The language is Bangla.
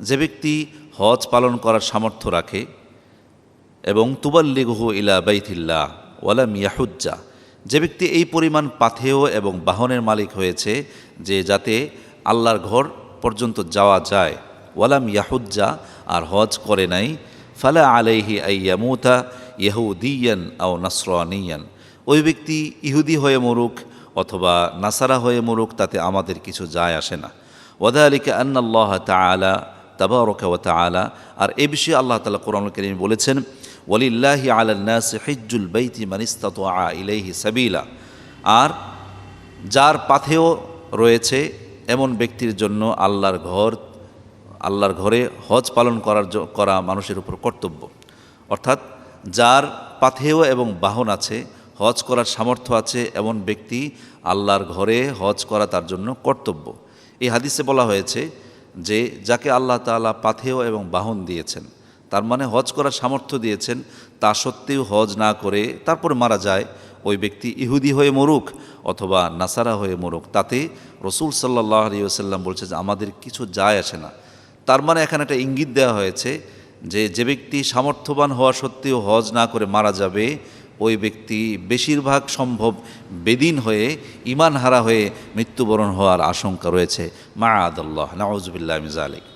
যে ব্যক্তি হজ পালন করার সামর্থ্য রাখে এবং তুবাল্লিগুহু ইলা বাইথিল্লাহ ওয়ালাম ইয়াহুজ্জা যে ব্যক্তি এই পরিমাণ পাথেয় এবং বাহনের মালিক হয়েছে যে যাতে আল্লাহর ঘর পর্যন্ত যাওয়া যায় ওয়ালাম ইয়াহুজ্জা আর হজ করে নাই, ফালা আলাইহি আইয়ামুতা ইয়াহুদিয়ান আও নাসরানিয়ান। ওই ব্যক্তি ইহুদি হয়ে মরুক অথবা নাসারা হয়ে মরুক, তাতে আমাদের কিছু যায় আসে না। ওয়াদালিকা আন্নাল্লাহ তাআলা তাবারক ওয়া তাআলা। আর এ বিষয়ে আল্লাহ তালা কোরআন কারীম বলেছেন, ওয়ালিল্লাহি আলান নাস হিজ্জুল বাইতি মান ইসতাতাআ ইলাইহি সাবিলা। আর যার পাথেও রয়েছে এমন ব্যক্তির জন্য আল্লাহর ঘর, আল্লাহর ঘরে হজ পালন করার করা মানুষের উপর কর্তব্য। অর্থাৎ যার পাথেয় এবং বাহন আছে, হজ করার সামর্থ্য আছে এমন ব্যক্তি আল্লাহর ঘরে হজ করা তার জন্য কর্তব্য। এই হাদিসে বলা হয়েছে যে যাকে আল্লাহ তাআলা পাথেয় এবং বাহন দিয়েছেন, তার মানে হজ করার সামর্থ্য দিয়েছেন, তা সত্ত্বেও হজ না করে তারপর মারা যায় ওই ব্যক্তি ইহুদি হয়ে মরুক অথবা নাসারা হয়ে মরুক। তাতে রসুল সাল্লাহ আলী আসাল্লাম বলছে যে আমাদের কিছু যায় আসে না। তার মানে এখানে একটা ইঙ্গিত দেওয়া হয়েছে যে যে ব্যক্তি সামর্থ্যবান হওয়া সত্ত্বেও হজ না করে মারা যাবে ওই ব্যক্তি বেশিরভাগ সম্ভব বেদিন হয়ে ইমান হারা হয়ে মৃত্যুবরণ হওয়ার আশঙ্কা রয়েছে। মা আদাল্লাহ নওয়াজবিল্লাহ মিজালিক